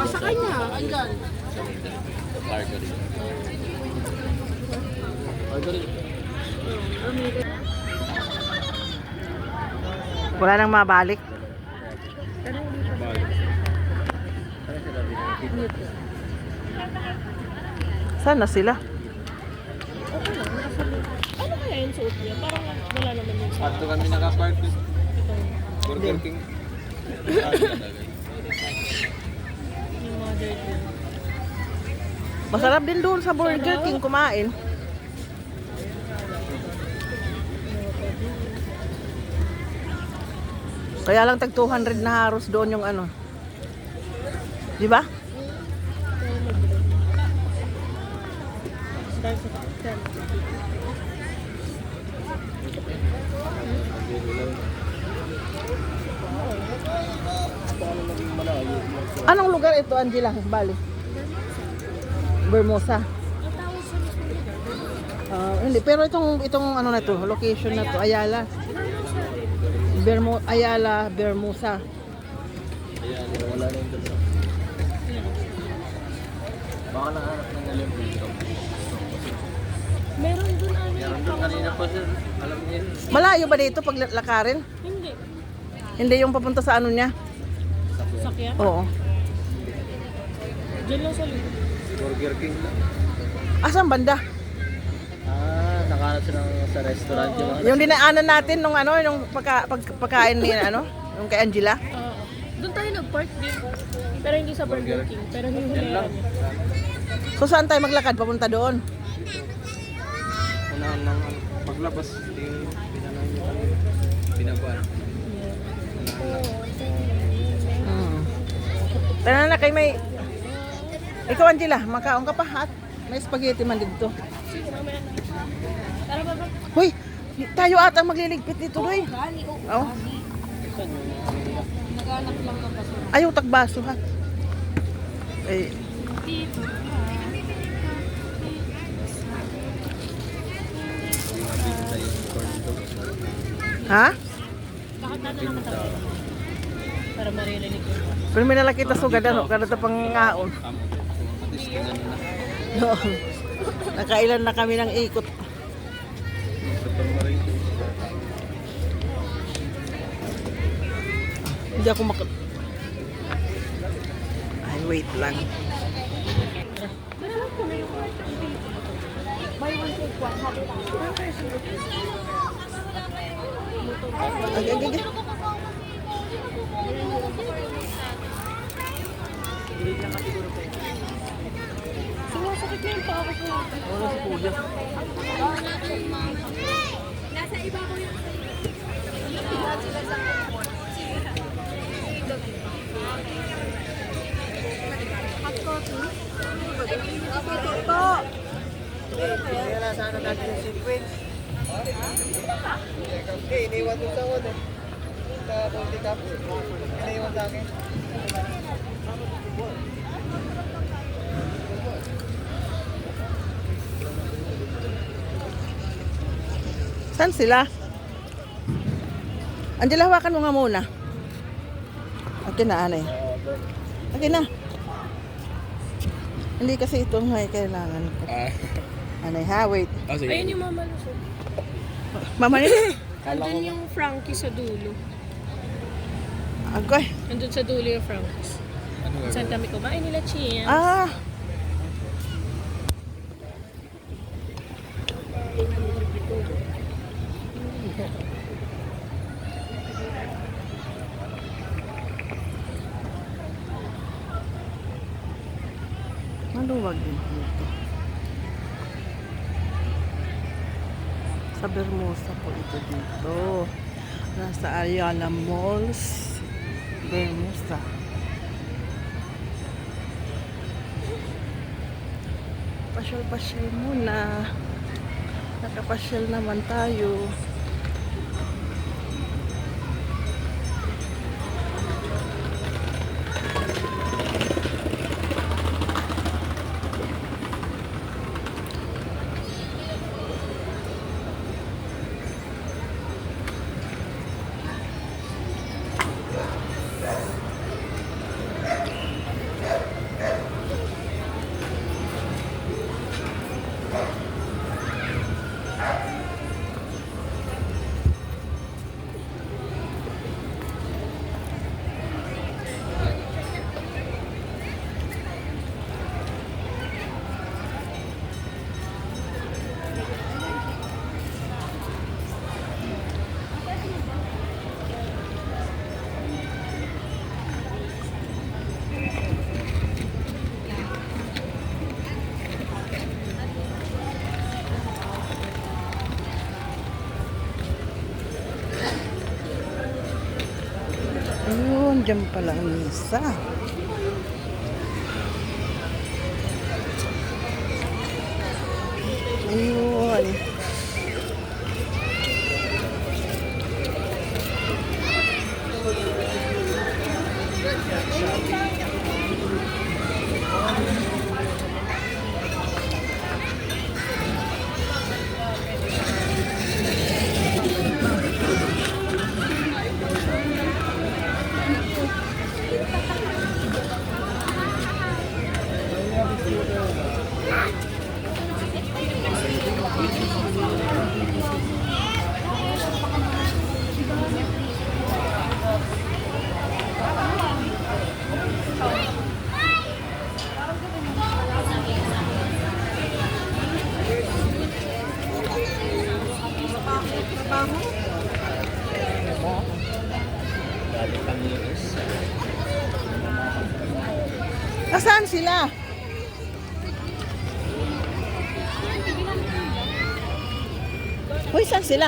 Masakay niya. Andyan. Margarine. Margarine. Wala nang mabalik. Balik. Saan na sila? Ano kaya yung suot niya? Parang wala naman yung suot. Ato kami nakapark. Burger King. Masarap din doon sa Burger King kumain. Kaya lang tag 200 na haros doon yung ano. Di ba? Dahil sa Anong lugar ito, Angela? Bali. Bermosa. Ah, hindi, pero itong itong ano na to, location na to, Ayala. Bermo Ayala, Bermosa. Ayan, wala na yung. Baka nakahanap ng alam. Meron dun ano Meron doon kanina pa sir. Alam niya yun. Malayo ba dito pag lakarin? Hindi. Hindi yung papunta sa ano niya? Sakyan? Oo. Diyan lang sa likod. Burger King lang. Asan banda? Ah, nakahanap ng- sa restaurant yung mga Yung dinaanan natin nung ano, nung pagka, pag, pagkain ni ano, yung kay Angela. Oo. Doon tayo nag-park din. Pero hindi sa Burger King. Pero hinuhulihan lang. So saan tayo maglakad papunta doon? Unahan ng ano, paglabas, yung pinanay niyo kami. Pinabuan. Hmm. Tara na kay may Ikaw Angela, makaon ka pa at may spaghetti man dito. Na. Hoy, tayo ata magliligpit dito, doy. Oh. Ayaw tagbaso ha. Eh, Dito. Ha? Bakit natin nakatawa? Para maririnig ko. Pero may nalakita sugad ano, kada ta pang ngaon. Amo. At least ganun na. No. Nakailan na kami ng ikot. Hindi ako mak... Ay, wait lang. Ay, ay, ay, ay. Sumasakit na yung paa ko po. Wala si Kuya. Kaya na sana natin yung sequence. Eh, iniwan doon sa wood eh. Sa Bounty Cup. Iniwan sa akin. Saan sila? Angela, hawakan mo nga muna. Akin na, anay. Akin na. Hindi kasi ito nga kailangan ko. Ah, Anay, ha? Wait. ah sige. Ayun yung mama. Mama ni? Andun yung Frankie sa dulo. Agoy. Andun sa dulo yung Frankies. Ano? Saan kami kumain nila Chia? Ah. Maluwag din dito. Sa Bermosa ito. Nasa Ayala Malls. Bermosa. Pasyal-pasyal muna. Nakapasyal naman tayo. Nandiyan pala ang misa. Hoy, saan sila?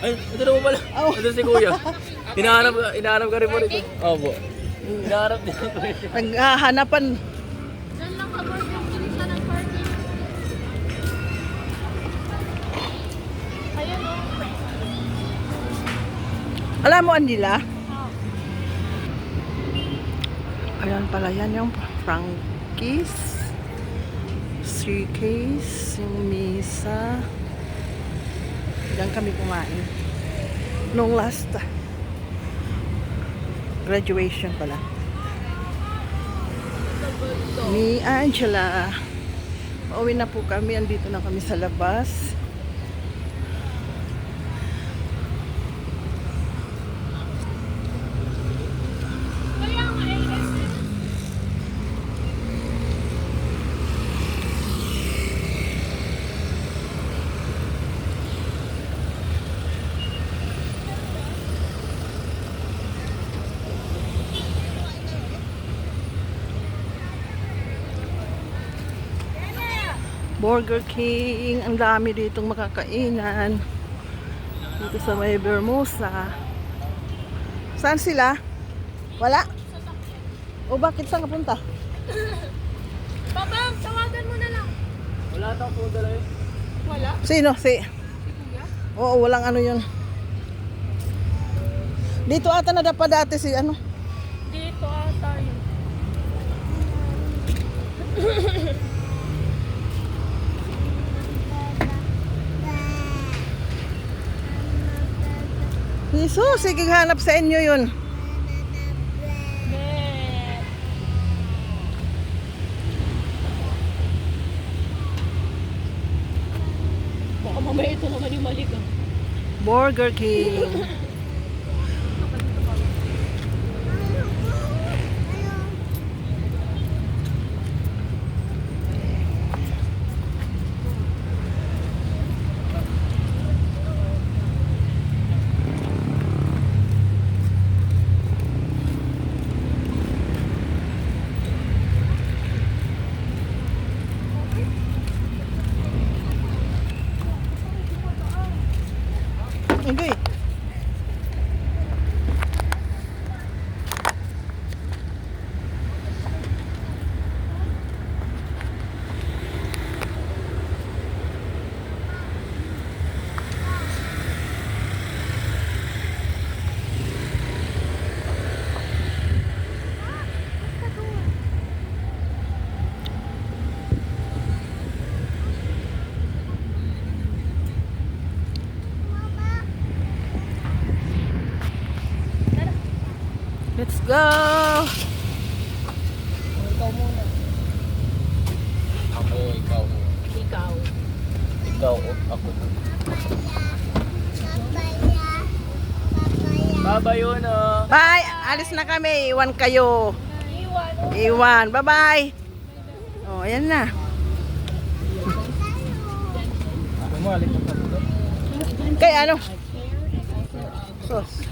Ay, ito na mo pala. Oh. Ito si Kuya. Hinahanap, hinahanap ka rin po rito. Opo. Hinahanap din si Kuya. Naghahanapan. Alam mo, Angela? Ayan pala yan yung Frankie's. Staircase, yung misa. Diyan kami kumain. Nung last ah, graduation pala. Ni Angela. Pauwi na po kami. Andito na kami sa labas. Burger King. Ang dami ditong makakainan. Dito sa may Bermosa. Saan sila? Wala? O bakit saan ka punta? Papa, tawagan mo na lang. Wala tayong po dala eh. Wala? Sino? Si? Oo, walang ano yun. Dito ata na dapat dati si ano. Dito ata yun. Jesus, sige hanap sa inyo yun. Baka mamaya ito naman yung mali. Burger King. Hindi. Let's go! Ikaw muna. Ako, ikaw. Ikaw. Ikaw, ako. Bye-bye yun ah. Bye! Alis na kami. Iwan kayo. Iwan. Iwan. Bye-bye! Oh, ayan na. Pa. Kay ano? Sos.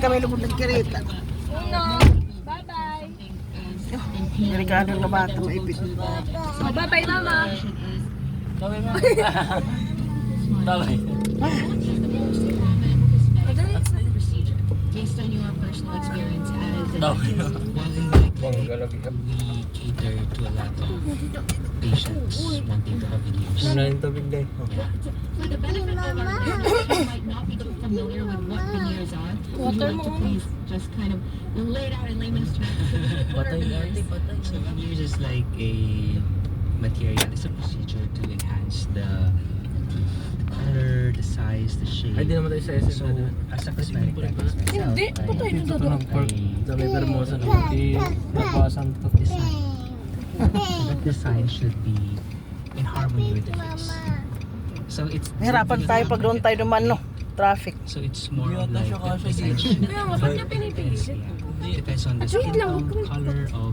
Kami lubog ng kirita. Uno. Bye-bye. Delikado na bata maipit. Oh, bye-bye, mama. Taway mo. Taway. Based on your personal experiences. daw. Bangga lagi. We cater to a lot of patients wanting to have videos. Ano yung tubig dahil? For the benefit of our might not be familiar with what veneers are, would you like to just kind of lay it out in layman's terms? What are veneers? So veneers is like a material, it's a procedure to enhance the color, the size, the shape. Ay, di naman tayo sa SM So, na doon. as a cosmetic myself, Hindi, patay na Ito ng pork. Sa may permosa na. I Di nabawasan to. design that design should be in harmony with the face. So it's Hirapan tayo pag doon tayo duman, no? Traffic. So it's more of like the design dito. should Kaya nga, ba't niya pinipilit? depends, on the skin tone, color of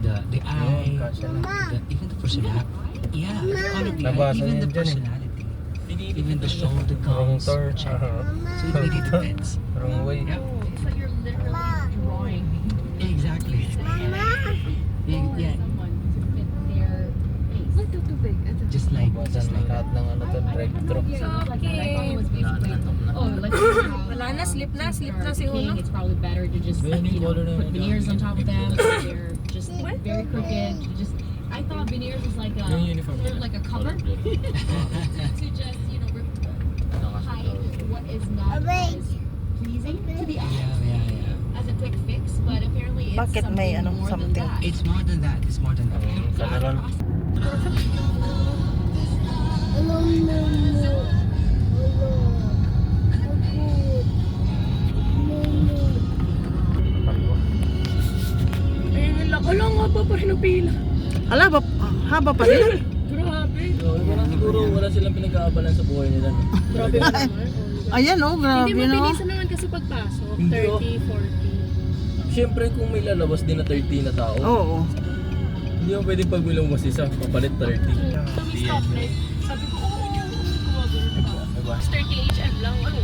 the the eye, the, even the personality. Yeah, the color of the eye, even the eh. personality, even the shoulder Wrong cones. tor. check. Aha. So it really depends. Wrong way. Yeah, So you're literally drawing exactly. Yeah, yeah, someone to fit their face. just like just like lahat that. ng ano to, drive-through. So like that, I thought it was basically, oh, let's Wala na, slip na, slip na si Uno. It's probably better to just, you know, put veneers on top of them. They're just very crooked. Just, I thought veneers was like a, sort of like a cover to just, as pleasing to the eye Yeah, yeah, yeah. as a quick fix, but apparently it's Bakit may something ano, more something? than that. It's more than that. It's more than that. Kanaran. Ayun yung lang. Ala nga pa pa rin ang pila. Hala, ba, haba pa rin. Grabe. Siguro wala silang pinag-aabalan sa buhay nila. Grabe naman. Ayan, oh, grabe, Hindi no? mabilisan naman kasi pagpasok. Hindi, oh. 30, 40. Siyempre kung may lalabas din na 30 na tao, Oo. hindi mo pwedeng pag may lumabas isa, papalit 30. Kami stoplight. Sabi ko, oo, gumagano pa. Diba? 30 HM lang. Ano